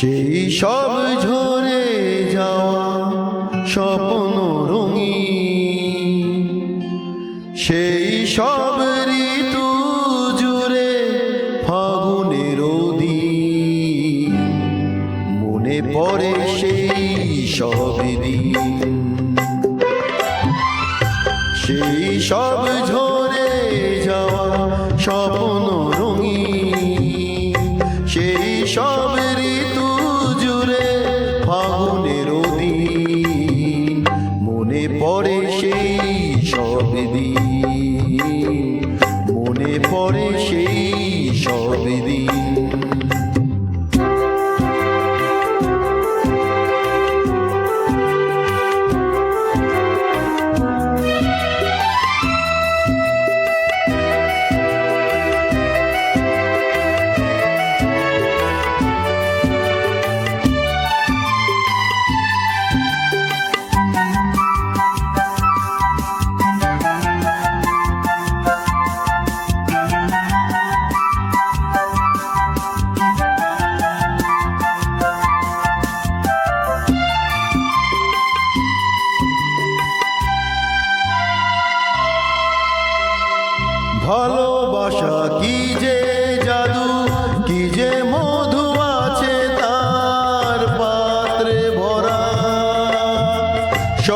সেই সব ঝরে যাওয়া স্বপ্ন রঙিন। সেই সব ঋতু জুড়ে ফাগুনের দিন মনে পড়ে সেই সব দিন। সেই সব ঝরে সব ঋতু জুড়ে ফাগুনের দিন। মনে পড়ে সেই সব দিন। মনে পড়ে সেই সব দিন।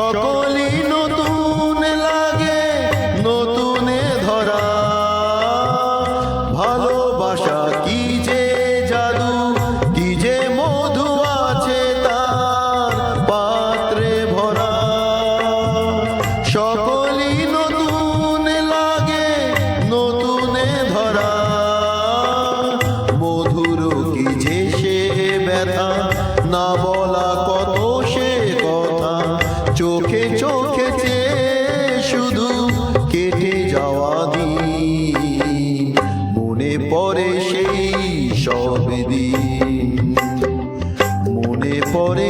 সকলই নতুন লাগে, নতুনে ধরা। ভালোবাসা কি যে জাদু, কি যে মধু আছে তার পাত্রে ভরা। সকলই নতুন লাগে, নতুনে ধরা। মধুর কি যে সে ব্যথা, না বলা মনে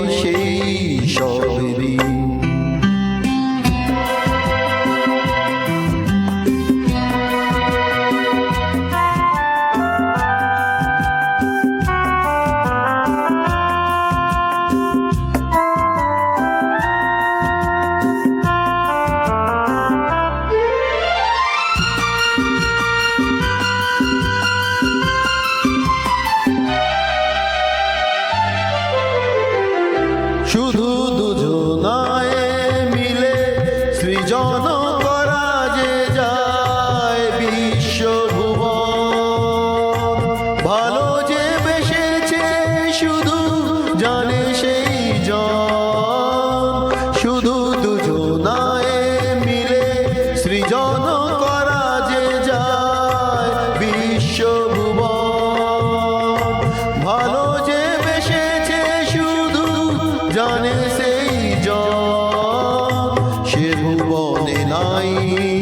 ভুবনে নাই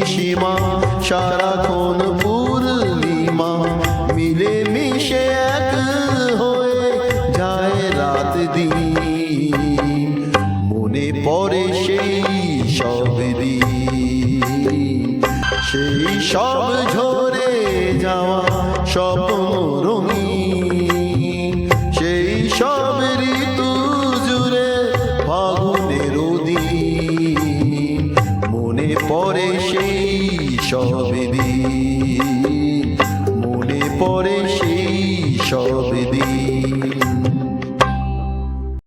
সীমা, সারাক্ষণ পূর্ণিমা। মিলে মিশে এক হয়ে যায় রাত দিন। মনে পড়ে সেই সব দিন। সেই সব ঝরে যাওয়া স্বপ্ন সব মনে পড়ে সেই সব